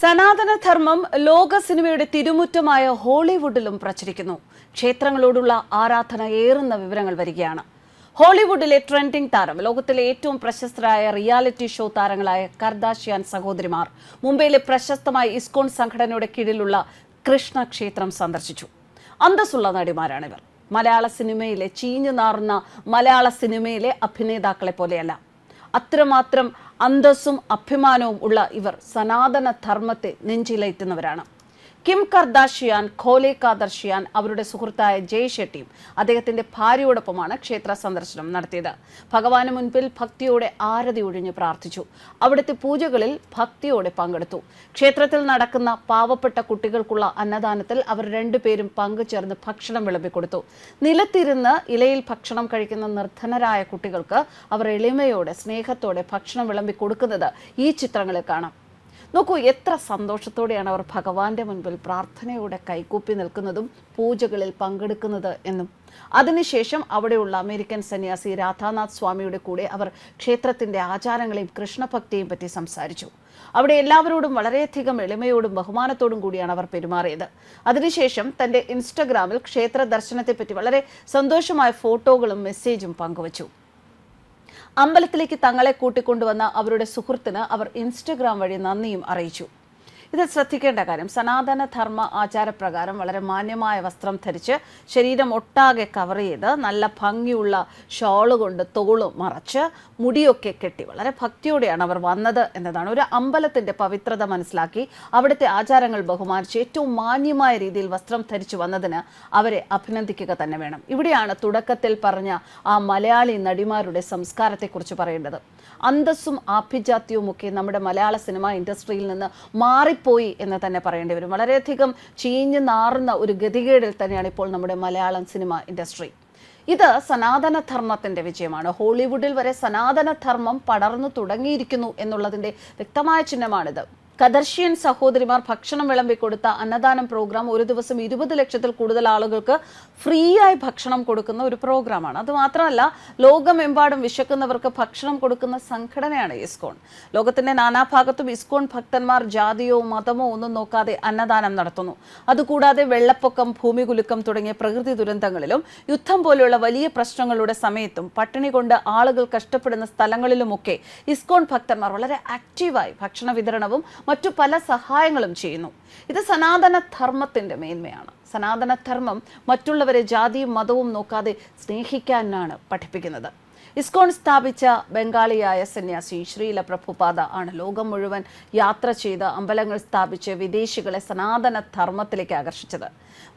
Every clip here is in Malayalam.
സനാതനധർമ്മം ലോക സിനിമയുടെ തിരുമുറ്റമായ ഹോളിവുഡിലും പ്രചരിക്കുന്നു. ക്ഷേത്രങ്ങളോടുള്ള ആരാധന ഏറുന്ന വിവരങ്ങൾ വരികയാണ്. ഹോളിവുഡിലെ ട്രെൻഡിംഗ് താരം ലോകത്തിലെ ഏറ്റവും പ്രശസ്തരായ റിയാലിറ്റി ഷോ താരങ്ങളായ കർദാഷിയാൻ സഹോദരിമാർ മുംബൈയിലെ പ്രശസ്തമായ ഇസ്കോൺ സംഘടനയുടെ കീഴിലുള്ള കൃഷ്ണ ക്ഷേത്രം സന്ദർശിച്ചു. അന്തസ്സുള്ള നടിമാരാണിവർ. മലയാള സിനിമയിലെ ചീഞ്ഞു നാറുന്ന മലയാള സിനിമയിലെ അഭിനേതാക്കളെ പോലെയല്ല. അത്രമാത്രം അന്തസ്സും അഭിമാനവും ഉള്ള ഇവർ സനാതന ധർമ്മത്തെ നെഞ്ചിലേറ്റുന്നവരാണ്. കിം കർദാഷിയാൻ ഖോലെ കാദർഷിയാൻ അവരുടെ സുഹൃത്തായ ജയ് ഷെട്ടിയും അദ്ദേഹത്തിന്റെ ഭാര്യയോടൊപ്പമാണ് ക്ഷേത്ര സന്ദർശനം നടത്തിയത്. ഭഗവാന് മുൻപിൽ ഭക്തിയോടെ ആരതി ഒഴിഞ്ഞ് പ്രാർത്ഥിച്ചു. അവിടുത്തെ പൂജകളിൽ ഭക്തിയോടെ പങ്കെടുത്തു. ക്ഷേത്രത്തിൽ നടക്കുന്ന പാവപ്പെട്ട കുട്ടികൾക്കുള്ള അന്നദാനത്തിൽ അവർ രണ്ടുപേരും പങ്കുചേർന്ന് ഭക്ഷണം വിളമ്പിക്കൊടുത്തു. നിലത്തിരുന്ന് ഇലയിൽ ഭക്ഷണം കഴിക്കുന്ന നിർദ്ധനരായ കുട്ടികൾക്ക് അവർ എളിമയോടെ സ്നേഹത്തോടെ ഭക്ഷണം വിളമ്പിക്കൊടുക്കുന്നത് ഈ ചിത്രങ്ങളിൽ കാണാം. നോക്കൂ എത്ര സന്തോഷത്തോടെയാണ് അവർ ഭഗവാന്റെ മുൻപിൽ പ്രാർത്ഥനയോടെ കൈകൂപ്പി നിൽക്കുന്നതും പൂജകളിൽ പങ്കെടുക്കുന്നത് എന്നും. അതിനുശേഷം അവിടെയുള്ള അമേരിക്കൻ സന്യാസി രാധാനാഥ് സ്വാമിയുടെ കൂടെ അവർ ക്ഷേത്രത്തിന്റെ ആചാരങ്ങളെയും കൃഷ്ണഭക്തിയെയും പറ്റി സംസാരിച്ചു. അവിടെ എല്ലാവരോടും വളരെയധികം എളിമയോടും ബഹുമാനത്തോടും കൂടിയാണ് അവർ പെരുമാറിയത്. അതിനുശേഷം തന്റെ ഇൻസ്റ്റഗ്രാമിൽ ക്ഷേത്ര ദർശനത്തെപ്പറ്റി വളരെ സന്തോഷമായ ഫോട്ടോകളും മെസ്സേജും പങ്കുവച്ചു. അമ്പലത്തിലേക്ക് തങ്ങളെ കൂട്ടിക്കൊണ്ടുവന്ന അവരുടെ സുഹൃത്തിന് അവർ ഇൻസ്റ്റഗ്രാം വഴി നന്ദിയും അറിയിച്ചു ഇത് ശ്രദ്ധിക്കേണ്ട കാര്യം സനാതന ധർമ്മ ആചാരപ്രകാരം വളരെ മാന്യമായ വസ്ത്രം ധരിച്ച് ശരീരം ഒട്ടാകെ കവർ ചെയ്ത് നല്ല ഭംഗിയുള്ള ഷോൾ കൊണ്ട് തോളും മറച്ച് മുടിയൊക്കെ കെട്ടി വളരെ ഭക്തിയോടെയാണ് അവർ വന്നത് എന്നതാണ്. ഒരു അമ്പലത്തിന്റെ പവിത്രത മനസ്സിലാക്കി അവിടുത്തെ ആചാരങ്ങൾ ബഹുമാനിച്ച് ഏറ്റവും മാന്യമായ രീതിയിൽ വസ്ത്രം ധരിച്ചു വന്നതിന് അവരെ അഭിനന്ദിക്കുക തന്നെ വേണം. ഇവിടെയാണ് തുടക്കത്തിൽ പറഞ്ഞ ആ മലയാളി നടിമാരുടെ സംസ്കാരത്തെക്കുറിച്ച് പറയേണ്ടത്. അന്തസ്സും ആഭിജാത്യവും ഒക്കെ നമ്മുടെ മലയാള സിനിമാ ഇൻഡസ്ട്രിയിൽ നിന്ന് മാറിപ്പോയി എന്ന് തന്നെ പറയേണ്ടി വരും. വളരെയധികം ചീഞ്ഞു നാറുന്ന ഒരു ഗതികേടിൽ തന്നെയാണ് ഇപ്പോൾ നമ്മുടെ മലയാളം സിനിമ ഇൻഡസ്ട്രി. ഇത് സനാതന ധർമ്മത്തിന്റെ വിജയമാണ്. ഹോളിവുഡിൽ വരെ സനാതനധർമ്മം പടർന്നു തുടങ്ങിയിരിക്കുന്നു എന്നുള്ളതിന്റെ വ്യക്തമായ ചിഹ്നമാണിത്. കദർഷ്യൻ സഹോദരിമാർ ഭക്ഷണം വിളമ്പിക്കൊടുത്ത അന്നദാനം പ്രോഗ്രാം ഒരു ദിവസം ഇരുപത് ലക്ഷത്തിൽ കൂടുതൽ ആളുകൾക്ക് ഫ്രീ ആയി ഭക്ഷണം കൊടുക്കുന്ന ഒരു പ്രോഗ്രാമാണ്. അത് മാത്രമല്ല ലോകമെമ്പാടും വിശക്കുന്നവർക്ക് ഭക്ഷണം കൊടുക്കുന്ന സംഘടനയാണ് ഇസ്കോൺ. ലോകത്തിന്റെ നാനാഭാഗത്തും ഇസ്കോൺ ഭക്തന്മാർ ജാതിയോ മതമോ ഒന്നും നോക്കാതെ അന്നദാനം നടത്തുന്നു. അതുകൂടാതെ വെള്ളപ്പൊക്കം ഭൂമികുലുക്കം തുടങ്ങിയ പ്രകൃതി ദുരന്തങ്ങളിലും യുദ്ധം പോലെയുള്ള വലിയ പ്രശ്നങ്ങളുടെ സമയത്തും പട്ടിണി കൊണ്ട് ആളുകൾ കഷ്ടപ്പെടുന്ന സ്ഥലങ്ങളിലുമൊക്കെ ഇസ്കോൺ ഭക്തന്മാർ വളരെ ആക്റ്റീവായി ഭക്ഷണ വിതരണവും മറ്റു പല സഹായങ്ങളും ചെയ്യുന്നു. ഇത് സനാതന ധർമ്മത്തിന്റെ മേന്മയാണ്. സനാതന ധർമ്മം മറ്റുള്ളവരെ ജാതിയും മതവും നോക്കാതെ സ്നേഹിക്കാനാണ് പഠിപ്പിക്കുന്നത്. ഇസ്കോൺ സ്ഥാപിച്ച ബംഗാളിയായ സന്യാസി ശ്രീല പ്രഭുപാദ ആണ് ലോകം മുഴുവൻ യാത്ര ചെയ്ത് അമ്പലങ്ങൾ സ്ഥാപിച്ച് വിദേശികളെ സനാതന ധർമ്മത്തിലേക്ക് ആകർഷിച്ചത്.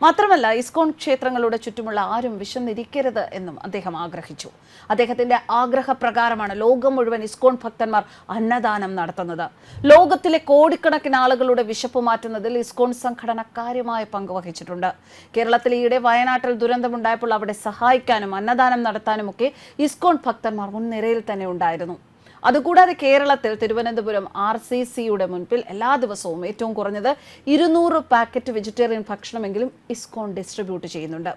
മാത്രമല്ല ഇസ്കോൺ ക്ഷേത്രങ്ങളുടെ ചുറ്റുമുള്ള ആരും വിശന്നിരിക്കരുത് എന്നും അദ്ദേഹം ആഗ്രഹിച്ചു. അദ്ദേഹത്തിന്റെ ആഗ്രഹപ്രകാരമാണ് ലോകം മുഴുവൻ ഇസ്കോൺ ഭക്തന്മാർ അന്നദാനം നടത്തുന്നത്. ലോകത്തിലെ കോടിക്കണക്കിന് ആളുകളുടെ വിശപ്പ് മാറ്റുന്നതിൽ ഇസ്കോൺ സംഘടന കാര്യമായ പങ്ക് വഹിച്ചിട്ടുണ്ട് കേരളത്തിൽ ഈയിടെ വയനാട്ടിൽ ദുരന്തമുണ്ടായപ്പോൾ അവിടെ സഹായിക്കാനും അന്നദാനം നടത്താനുമൊക്കെ ഇസ്കോൺ ഭക്തന്മാർ മുൻനിരയിൽ തന്നെ ഉണ്ടായിരുന്നു. അതുകൂടാതെ കേരളത്തിൽ തിരുവനന്തപുരം ആർ സി സിയുടെ മുൻപിൽ എല്ലാ ദിവസവും ഏറ്റവും കുറഞ്ഞത് ഇരുന്നൂറ് പാക്കറ്റ് വെജിറ്റേറിയൻ ഭക്ഷണമെങ്കിലും ഇസ്കോൺ ഡിസ്ട്രിബ്യൂട്ട് ചെയ്യുന്നുണ്ട്.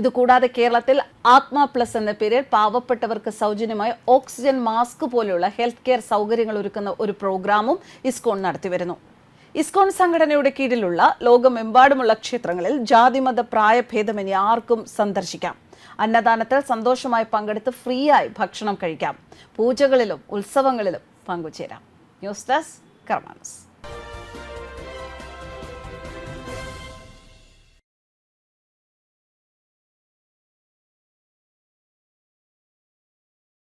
ഇതുകൂടാതെ കേരളത്തിൽ ആത്മ പ്ലസ് എന്ന പേരിൽ പാവപ്പെട്ടവർക്ക് സൗജന്യമായി ഓക്സിജൻ മാസ്ക് പോലെയുള്ള ഹെൽത്ത് കെയർ സൗകര്യങ്ങൾ ഒരുക്കുന്ന ഒരു പ്രോഗ്രാമും ഇസ്കോൺ നടത്തിവരുന്നു. ഇസ്കോൺ സംഘടനയുടെ കീഴിലുള്ള ലോകമെമ്പാടുമുള്ള ക്ഷേത്രങ്ങളിൽ ജാതിമത പ്രായഭേദമന്യേ ആർക്കും സന്ദർശിക്കാം. അന്നദാനത്തിൽ സന്തോഷമായി പങ്കെടുത്ത് ഫ്രീ ആയി ഭക്ഷണം കഴിക്കാം. പൂജകളിലും ഉത്സവങ്ങളിലും പങ്കുചേരാം. News desk കർമാനസ്.